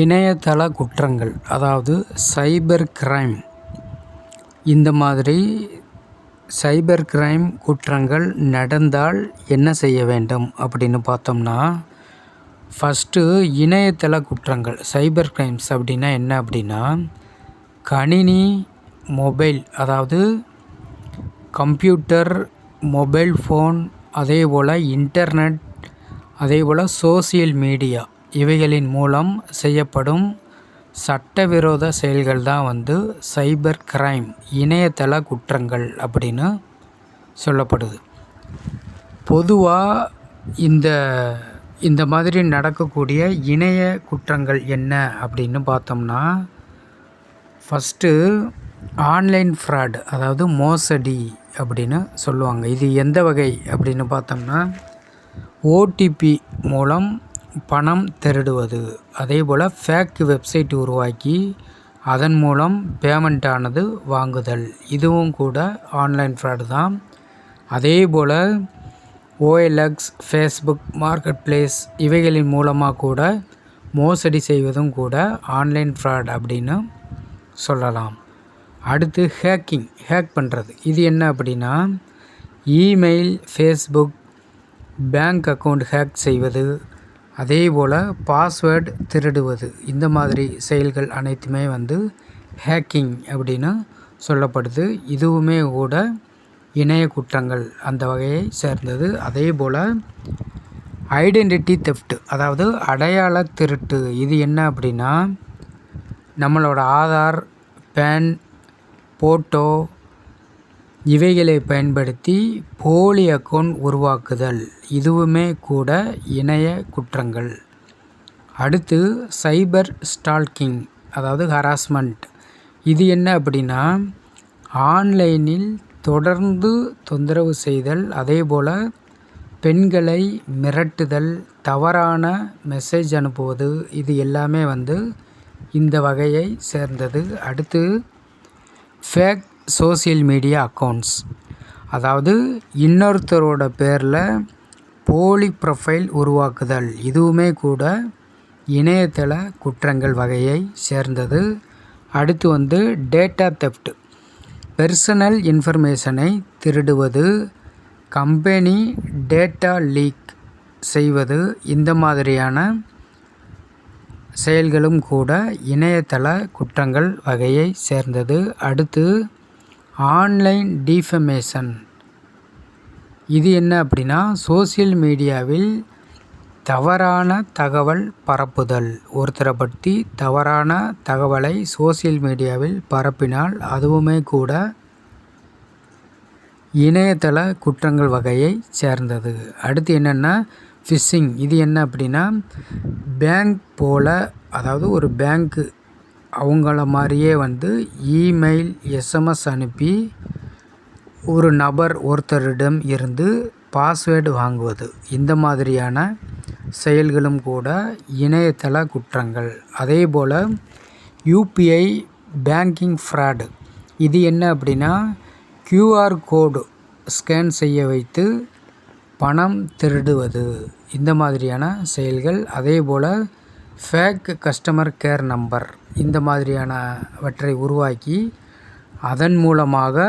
இணையதள குற்றங்கள் அதாவது சைபர் கிரைம். இந்த மாதிரி சைபர் கிரைம் குற்றங்கள் நடந்தால் என்ன செய்ய வேண்டும் அப்படின்னு பார்த்தோம்னா ஃபஸ்ட்டு இணையதள குற்றங்கள் சைபர் கிரைம்ஸ் அப்படின்னா என்ன அப்படின்னா கணினி மொபைல் அதாவது கம்ப்யூட்டர் மொபைல் ஃபோன் அதே போல் இன்டர்நெட் அதே போல் சோசியல் மீடியா. இவைகளின் மூலம் செய்யப்படும் சட்டவிரோத செயல்கள் தான் வந்து சைபர் கிரைம் இணையதள குற்றங்கள் அப்படின்னு சொல்லப்படுது. பொதுவாக இந்த இந்த மாதிரி நடக்கக்கூடிய இணைய குற்றங்கள் என்ன அப்படின்னு பார்த்தோம்னா ஃபஸ்ட்டு ஆன்லைன் ஃப்ராட் அதாவது மோசடி அப்படின்னு சொல்லுவாங்க. இது எந்த வகை அப்படின்னு பார்த்தோம்னா ஓடிபி மூலம் பணம் திருடுவது. அதே போல் ஃபேக் வெப்சைட் உருவாக்கி அதன் மூலம் பேமெண்ட் ஆனது வாங்குதல். இதுவும் கூட ஆன்லைன் ஃப்ராடு தான். அதே போல் ஓஎல்எக்ஸ் ஃபேஸ்புக் மார்க்கெட் பிளேஸ் இவைகளின் மூலமாக கூட மோசடி செய்வதும் கூட ஆன்லைன் ஃப்ராட் அப்படின்னு சொல்லலாம். அடுத்து ஹேக்கிங் ஹேக் பண்ணுறது இது என்ன அப்படின்னா email Facebook bank account hack செய்வது அதே போல் பாஸ்வேர்டு திருடுவது. இந்த மாதிரி செயல்கள் அனைத்துமே வந்து ஹேக்கிங் அப்படின்னு சொல்லப்படுது. இதுவுமே கூட இணைய குற்றங்கள் அந்த வகையை சேர்ந்தது. அதே போல் ஐடென்டிட்டி தெஃப்ட் அதாவது அடையாள திருட்டு இது என்ன அப்படின்னா நம்மளோட ஆதார் பேன் ஃபோட்டோ இவைகளை பயன்படுத்தி போலி அக்கௌண்ட் உருவாக்குதல். இதுவுமே கூட இணைய குற்றங்கள். அடுத்து சைபர் ஸ்டால்கிங் அதாவது ஹராஸ்மெண்ட். இது என்ன அப்படின்னா ஆன்லைனில் தொடர்ந்து தொந்தரவு செய்தல் அதே போல் பெண்களை மிரட்டுதல் தவறான மெசேஜ் அனுப்புவது இது எல்லாமே வந்து இந்த வகையை சேர்ந்தது. அடுத்து ஃபேக் சோசியல் மீடியா அக்கௌண்ட்ஸ் அதாவது இன்னொருத்தரோட பேரில் போலி ப்ரொஃபைல் உருவாக்குதல். இதுவுமே கூட இணையதள குற்றங்கள் வகையை சேர்ந்தது. அடுத்து வந்து டேட்டா தெஃப்ட் பெர்சனல் இன்ஃபர்மேஷனை திருடுவது. கம்பெனி டேட்டா லீக் செய்வது. இந்த மாதிரியான செயல்களும் கூட இணையதள குற்றங்கள் வகையை சேர்ந்தது. அடுத்து ஆன்லைன் டீஃபமேஷன். இது என்ன அப்படின்னா சோசியல் மீடியாவில் தவறான தகவல் பரப்புதல். ஒருத்தரை பற்றி தவறான தகவலை சோசியல் மீடியாவில் பரப்பினால் அதுவுமே கூட இணையதள குற்றங்கள் வகையை சேர்ந்தது. அடுத்து என்னென்னா ஃபிஷ்ஷிங் இது என்ன அப்படின்னா பேங்க் போல் அதாவது ஒரு பேங்க்கு அவங்கள மாதிரியே வந்து இமெயில் எஸ்எம்எஸ் அனுப்பி ஒரு நபர் ஒருத்தரிடம் இருந்து பாஸ்வேர்டு வாங்குவது. இந்த மாதிரியான செயல்களும் கூட இணையதள குற்றங்கள். அதே போல் யூபிஐ பேங்கிங் ஃப்ராடு. இது என்ன அப்படின்னா க்யூஆர் கோடு ஸ்கேன் செய்ய வைத்து பணம் திருடுவது. இந்த மாதிரியான செயல்கள். அதே போல் ஃபேக் கஸ்டமர் கேர் நம்பர் இந்த மாதிரியானவற்றை உருவாக்கி அதன் மூலமாக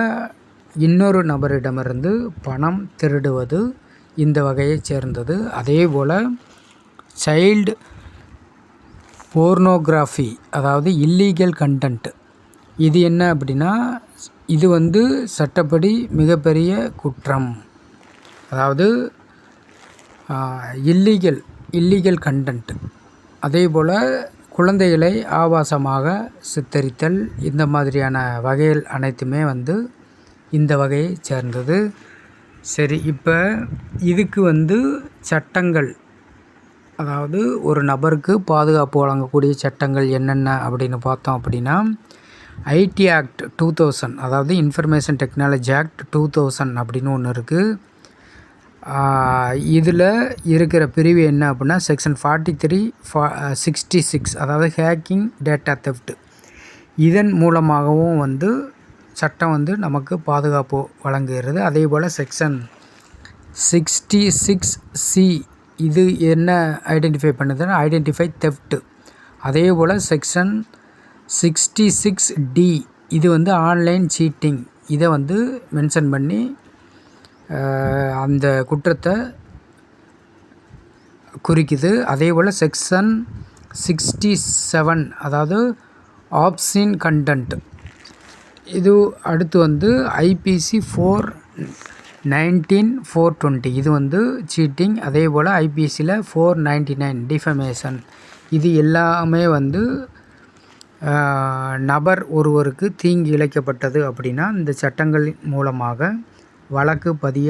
இன்னொரு நபரிடமிருந்து பணம் திருடுவது இந்த வகையைச் சேர்ந்தது. அதே போல் சைல்டு போர்னோகிராஃபி அதாவது இல்லீகல் கண்டென்ட் இது என்ன அப்படின்னா இது வந்து சட்டப்படி மிகப்பெரிய குற்றம். அதாவது இல்லீகல் இல்லீகல் கண்டென்ட் அதே போல் குழந்தைகளை ஆபாசமாக சித்தரித்தல் இந்த மாதிரியான வகைகள் அனைத்துமே வந்து இந்த வகையை சேர்ந்தது. சரி இப்போ இதுக்கு வந்து சட்டங்கள் அதாவது ஒரு நபருக்கு பாதுகாப்பு வழங்கக்கூடிய சட்டங்கள் என்னென்ன அப்படின்னு பார்த்தோம் அப்படின்னா ஐடி ஆக்ட் டூ தௌசண்ட் அதாவது information technology act two thousand அப்படின்னு ஒன்று இருக்குது இதில் இருக்கிற பிரிவு என்ன அப்படின்னா செக்ஷன் ஃபார்ட்டி த்ரீ ஃபா சிக்ஸ்டி சிக்ஸ் அதாவது ஹேக்கிங் டேட்டா தெஃப்ட் இதன் மூலமாகவும் வந்து சட்டம் வந்து நமக்கு பாதுகாப்பு வழங்குகிறது. அதே போல் செக்ஷன் சிக்ஸ்டி சிக்ஸ் சி இது என்ன ஐடென்டிஃபை பண்ணுதுன்னா ஐடென்டிஃபை தெஃப்ட்டு அதே போல் செக்ஷன் சிக்ஸ்டி சிக்ஸ் டி இது வந்து ஆன்லைன் சீட்டிங் இதை வந்து மென்ஷன் பண்ணி அந்த குற்றத்தை குறிக்குது. அதே போல் செக்ஷன் சிக்ஸ்டி செவன் அதாவது ஆப்சின் கண்டென்ட். இது அடுத்து வந்து IPC four nineteen four twenty. இது வந்து சீட்டிங் அதே போல் ஐபிசியில் ஃபோர் நைன்டி நைன் டிஃபமேஷன் இது எல்லாமே வந்து நபர் ஒருவருக்கு தீங்கு இழைக்கப்பட்டது அப்படின்னா இந்த சட்டங்களின் மூலமாக வழக்கு பதிய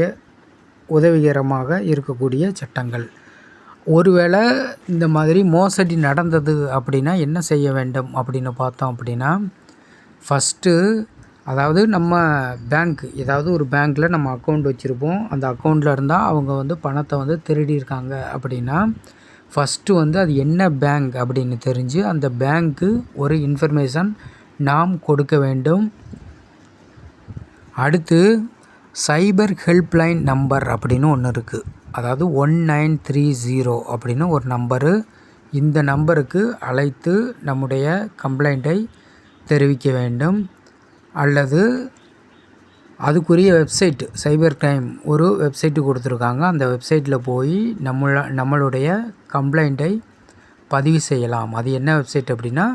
உதவிகரமாக இருக்கக்கூடிய சட்டங்கள். ஒருவேளை இந்த மாதிரி மோசடி நடந்தது அப்படின்னா என்ன செய்ய வேண்டும் அப்படின்னு பார்த்தோம் அப்படின்னா ஃபஸ்ட்டு அதாவது நம்ம பேங்க் ஏதாவது ஒரு பேங்க்கில் நம்ம அக்கௌண்ட் வச்சுருப்போம். அந்த அக்கௌண்ட்டில் இருந்தால் அவங்க வந்து பணத்தை வந்து திருடியிருக்காங்க அப்படின்னா ஃபஸ்ட்டு வந்து அது என்ன பேங்க் அப்படின்னு தெரிஞ்சு அந்த பேங்க்கு ஒரு இன்ஃபர்மேஷன் நாம் கொடுக்க வேண்டும். அடுத்து சைபர் ஹெல்ப்லைன் நம்பர் அப்படின்னு ஒன்று இருக்குது அதாவது ஒன் நைன் த்ரீ ஜீரோ அப்படின்னு ஒரு நம்பரு. இந்த நம்பருக்கு அழைத்து நம்முடைய கம்ப்ளைண்ட்டை தெரிவிக்க வேண்டும். அல்லது அதுக்குரிய வெப்சைட் சைபர் கிரைம் ஒரு வெப்சைட்டு கொடுத்துருக்காங்க. அந்த வெப்சைட்டில் போய் நம்மள நம்மளுடைய கம்ப்ளைண்ட்டை பதிவு செய்யலாம். அது என்ன வெப்சைட் அப்படின்னா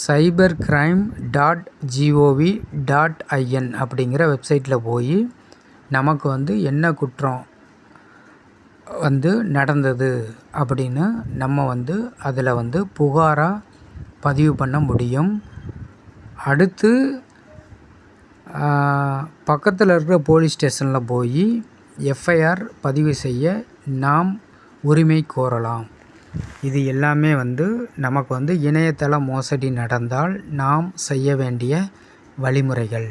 cyber crime dot G O V dot I N அப்படிங்கிற வெப்சைட்டில் போய் நமக்கு வந்து என்ன குற்றம் வந்து நடந்தது அப்படின்னு நம்ம வந்து அதில் வந்து புகாராக பதிவு பண்ண முடியும். அடுத்து பக்கத்தில் இருக்கிற போலீஸ் ஸ்டேஷனில் போய் எஃப்ஐஆர் பதிவு செய்ய நாம் உரிமை கோரலாம். இது எல்லாமே வந்து நமக்கு வந்து இணையதள மோசடி நடந்தால் நாம் செய்ய வேண்டிய வழிமுறைகள்.